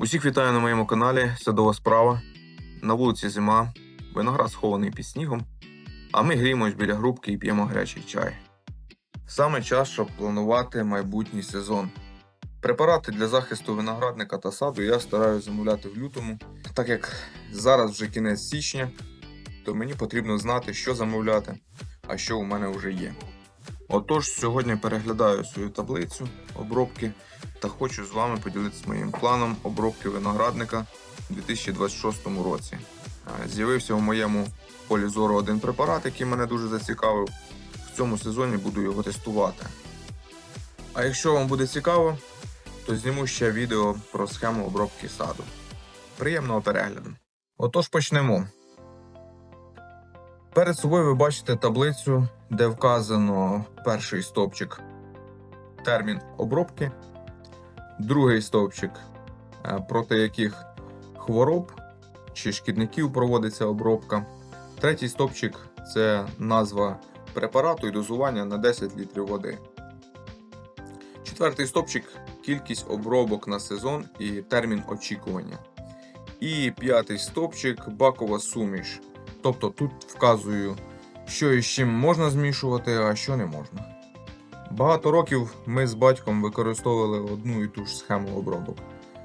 Усіх вітаю на моєму каналі Садова справа. На вулиці зима, виноград схований під снігом, а ми гріємось біля грубки і п'ємо гарячий чай. Саме час, щоб планувати майбутній сезон. Препарати для захисту виноградника та саду я стараюся замовляти в лютому, так як зараз вже кінець січня, то мені потрібно знати, що замовляти, а що у мене вже є. Отож, сьогодні переглядаю свою таблицю обробки та хочу з вами поділитися моїм планом обробки виноградника у 2026 році. Е, З'явився у моєму полі зору один препарат, який мене дуже зацікавив. В цьому сезоні буду його тестувати. А якщо вам буде цікаво, то зніму ще відео про схему обробки саду. Приємного перегляду. Отож почнемо. Перед собою ви бачите таблицю, де вказано перший стовпчик термін обробки, другий стовпчик, е, проти яких хвороб чи шкідників проводиться обробка. Третій стовпчик це назва препарату і дозування на 10 літрів води. Четвертий стовпчик кількість обробок на сезон і термін очікування. І п'ятий стовпчик бакова суміш. Тобто тут вказую, що і з чим можна змішувати, а що не можна. Багато років ми з батьком використовували одну і ту ж схему обробок,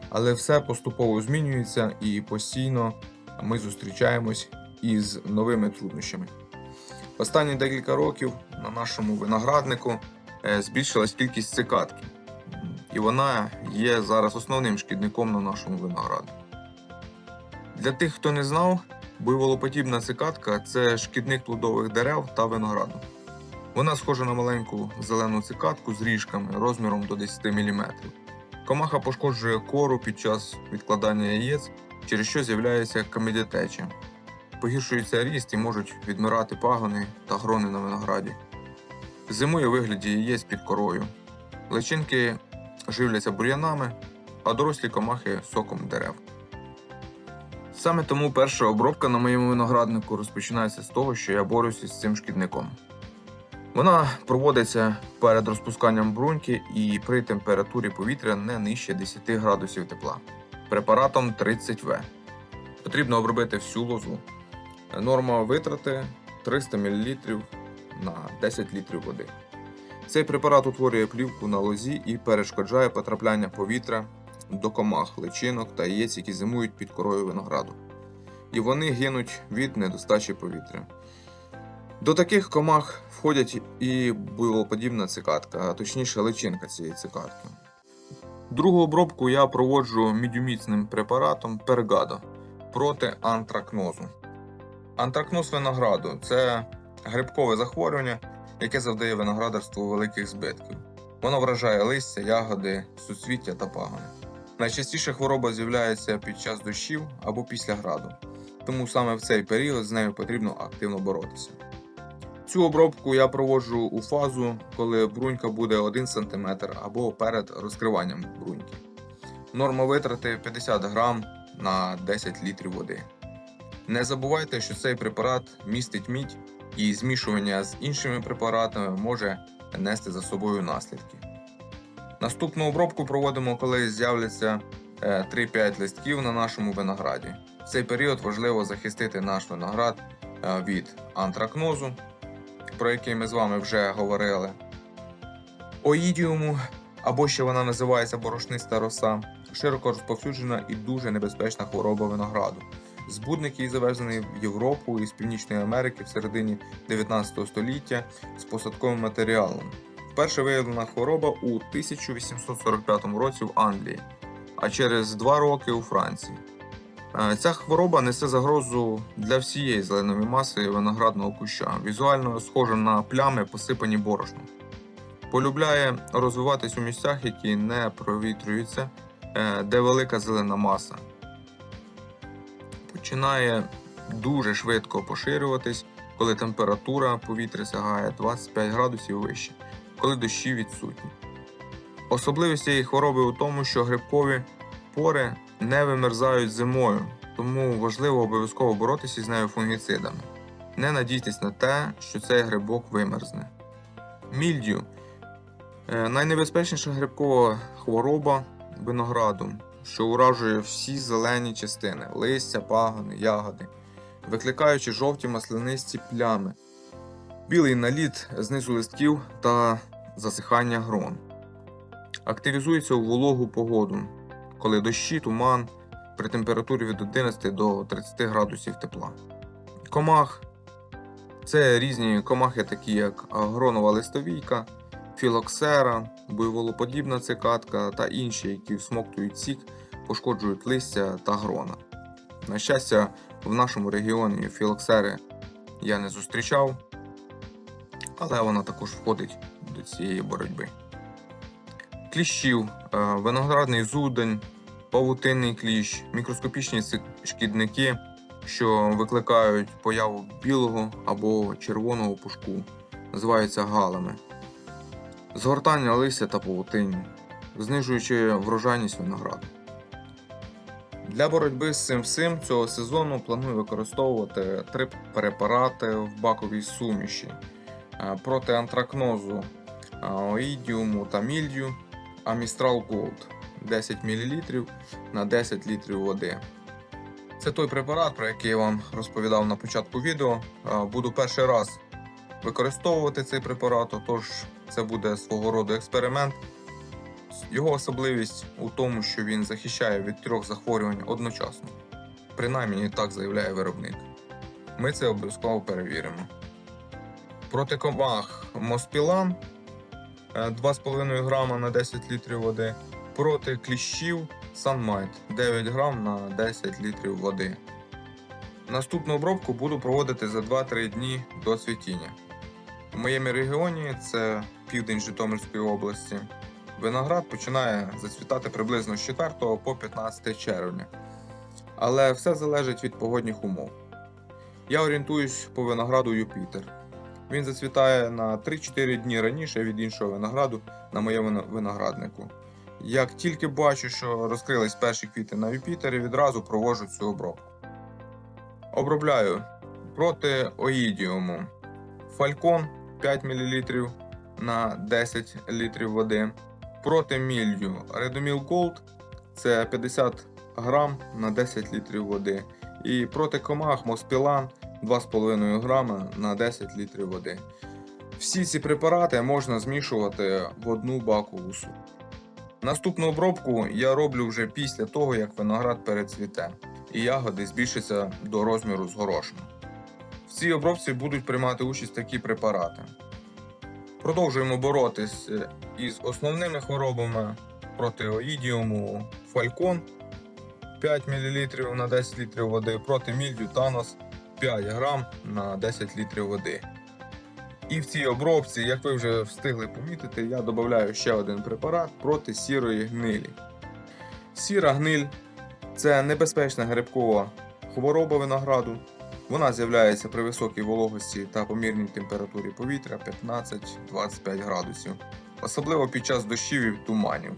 але все поступово змінюється і постійно ми зустрічаємось із новими труднощами. Останні декілька років на нашому винограднику е, збільшилась кількість цикадки, і вона є зараз основним шкідником на нашому винограднику. Для тих, хто не знав, буйволоподібна цикадка це шкідник плодових дерев та винограду. Вона схожа на маленьку зелену цикадку з ріжками розміром до 10 мм. Комаха пошкоджує кору під час відкладання яєць, через що з'являється камедітеча. Погіршується ріст і можуть відмирати пагони та грони на винограді. Зимує у вигляді яєць під корою. Личинки живляться бур'янами, а дорослі комахи соком дерев. Саме тому перша обробка на моєму винограднику розпочинається з того, що я борюся з цим шкідником. Вона проводиться перед розпусканням бруньки і при температурі повітря не нижче 10 градусів тепла препаратом 30В. Потрібно обробити всю лозу. Норма витрати 300 мл на 10 літрів води. Цей препарат утворює плівку на лозі і перешкоджає потрапляння повітря до комах, личинок та яєць, які зимують під корою винограду. І вони гинуть від недостачі повітря. До таких комах входять і буйлоподібна цикадка, а точніше личинка цієї цикадки. Другу обробку я проводжу мідюміцним препаратом Пергадо проти антракнозу. Антракноз винограду це грибкове захворювання, яке завдає виноградарству великих збитків. Воно вражає листя, ягоди, суцвіття та пагони. Найчастіше хвороба з'являється під час дощів або після граду, тому саме в цей період з нею потрібно активно боротися. Цю обробку я проводжу у фазу, коли брунька буде 1 см або перед розкриванням бруньки. Норма витрати 50 грам на 10 літрів води. Не забувайте, що цей препарат містить мідь і змішування з іншими препаратами може нести за собою наслідки. Наступну обробку проводимо, коли з'являться е, 3-5 листків на нашому винограді. В цей період важливо захистити наш виноград е, від антракнозу, про який ми з вами вже говорили, оїдіуму, або ще вона називається борошниста роса, широко розповсюджена і дуже небезпечна хвороба винограду. Збудник її завезений в Європу із Північної Америки в середині 19 століття з посадковим матеріалом. Вперше виявлена хвороба у 1845 році в Англії, а через два роки у Франції. Е, Ця хвороба несе загрозу для всієї зеленої маси виноградного куща, візуально схожа на плями, посипані борошном. Полюбляє розвиватись у місцях, які не провітрюються, е, де велика зелена маса. Починає дуже швидко поширюватись, коли температура повітря сягає 25 градусів вище, коли дощі відсутні. Особливість цієї хвороби у тому, що грибкові пори не вимерзають зимою, тому важливо обов'язково боротися з нею фунгіцидами. Не надійтесь на те, що цей грибок вимерзне. Мільдю Е, найнебезпечніша грибкова хвороба винограду що уражує всі зелені частини листя, пагони, ягоди, викликаючи жовті маслянисті плями, білий наліт знизу листків та засихання грон. Активізується у вологу погоду, коли дощі, туман при температурі від 11 до 30 градусів тепла. Комах це різні комахи, такі як гронова листовійка, філоксера, буйволоподібна цикатка та інші, які всмоктують сік, пошкоджують листя та грона. На щастя, в нашому регіоні філоксери я не зустрічав, але вона також входить до цієї боротьби. Кліщів, е, виноградний зудень, павутинний кліщ, мікроскопічні шкідники, що викликають появу білого або червоного пушку, називаються галами, згортання листя та павутиння, знижуючи врожайність винограду. Для боротьби з цим всім цього сезону планую використовувати три препарати в баковій суміші е, проти антракнозу, оїдіуму та мільдію, Амістрал Gold 10 мл на 10 літрів води. Це той препарат, про який я вам розповідав на початку відео. Буду перший раз використовувати цей препарат, тож це буде свого роду експеримент. Його особливість у тому, що він захищає від трьох захворювань одночасно. Принаймні так заявляє виробник. Ми це обов'язково перевіримо. Проти комах Моспілан 2,5 грама на 10 літрів води. Проти кліщів Sunmight 9 грам на 10 літрів води. Наступну обробку буду проводити за 2-3 дні до цвітіння. У моєму регіоні це південь Житомирської області. Виноград починає зацвітати приблизно з 4 по 15 червня. Але все залежить від погодних умов. Я орієнтуюсь по винограду Юпітер. Він зацвітає на 3-4 дні раніше від іншого винограду на моєму винограднику. Як тільки бачу, що розкрились перші квіти на Юпітері, відразу проводжу цю обробку. Обробляю проти оїдіуму фалькон 5 мл на 10 літрів води. Проти мілью Редоміл Gold це 50 грам на 10 літрів води. І проти комах Моспілан 2,5 грама на 10 літрів води. Всі ці препарати можна змішувати в одну бакову суміш. Наступну обробку я роблю вже після того, як виноград перецвіте і ягоди збільшаться до розміру з горошину. В цій обробці будуть приймати участь такі препарати. Продовжуємо боротись е, із основними хворобами протеоїдіуму фалькон 5 мл на 10 літрів води, проти мільдю Танос 5 грам на 10 літрів води. І в цій обробці, як ви вже встигли помітити, я додаю ще один препарат проти сірої гнилі. Сіра гниль це небезпечна грибкова хвороба винограду. Вона з'являється при високій вологості та помірній температурі повітря 15-25 градусів, особливо під час дощів і туманів.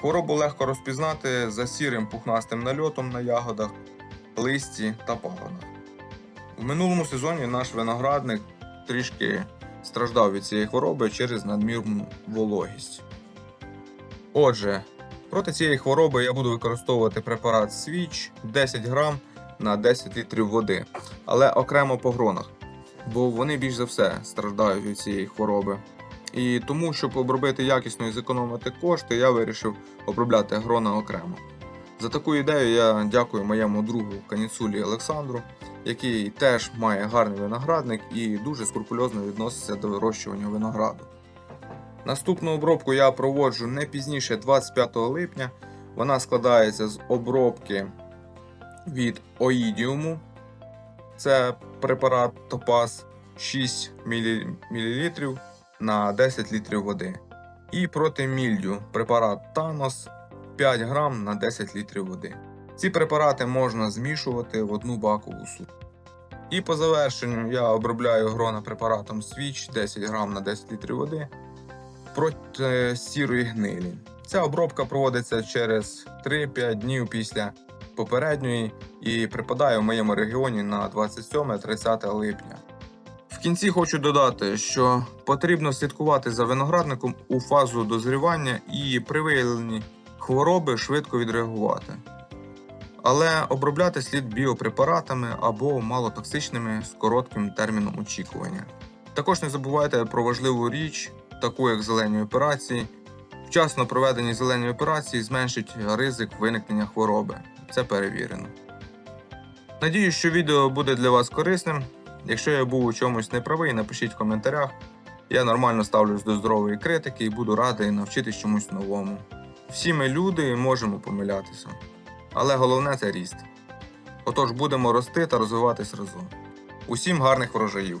Хворобу легко розпізнати за сірим пухнастим нальотом на ягодах, листі та пагонах. У минулому сезоні наш виноградник трішки страждав від цієї хвороби через надмірну вологість. Отже, проти цієї хвороби я буду використовувати препарат Свіч 10 грам на 10 літрів води, але окремо по гронах, бо вони більш за все страждають від цієї хвороби. І тому, щоб обробити якісно і зекономити кошти, я вирішив обробляти грона окремо. За таку ідею я дякую моєму другу Каніцулі Олександру, який теж має гарний виноградник і дуже скрупульозно відноситься до вирощування винограду. Наступну обробку я проводжу не пізніше 25 липня. Вона складається з обробки від оїдіуму. Це препарат Топаз 6 мл на 10 літрів води. І проти мільдю препарат Танос 5 грам на 10 літрів води. Ці препарати можна змішувати в одну бакову суміш. І по завершенню я обробляю грона препаратом Свіч 10 грам на 10 літрів води проти сірої гнилі. Ця обробка проводиться через 3-5 днів після попередньої і припадає в моєму регіоні на 27-30 липня. В кінці хочу додати, що потрібно слідкувати за виноградником у фазу дозрівання і при виявленні хвороби швидко відреагувати. Але обробляти слід біопрепаратами або малотоксичними з коротким терміном очікування. Також не забувайте про важливу річ, таку як зелені операції. Вчасно проведені зелені операції зменшить ризик виникнення хвороби. Це перевірено. Надію, що відео буде для вас корисним. Якщо я був у чомусь неправий, напишіть в коментарях. Я нормально ставлюсь до здорової критики і буду радий навчитись чомусь новому. Всі ми люди можемо помилятися. Але головне це ріст. Отож будемо рости та розвиватись разом. Усім гарних врожаїв!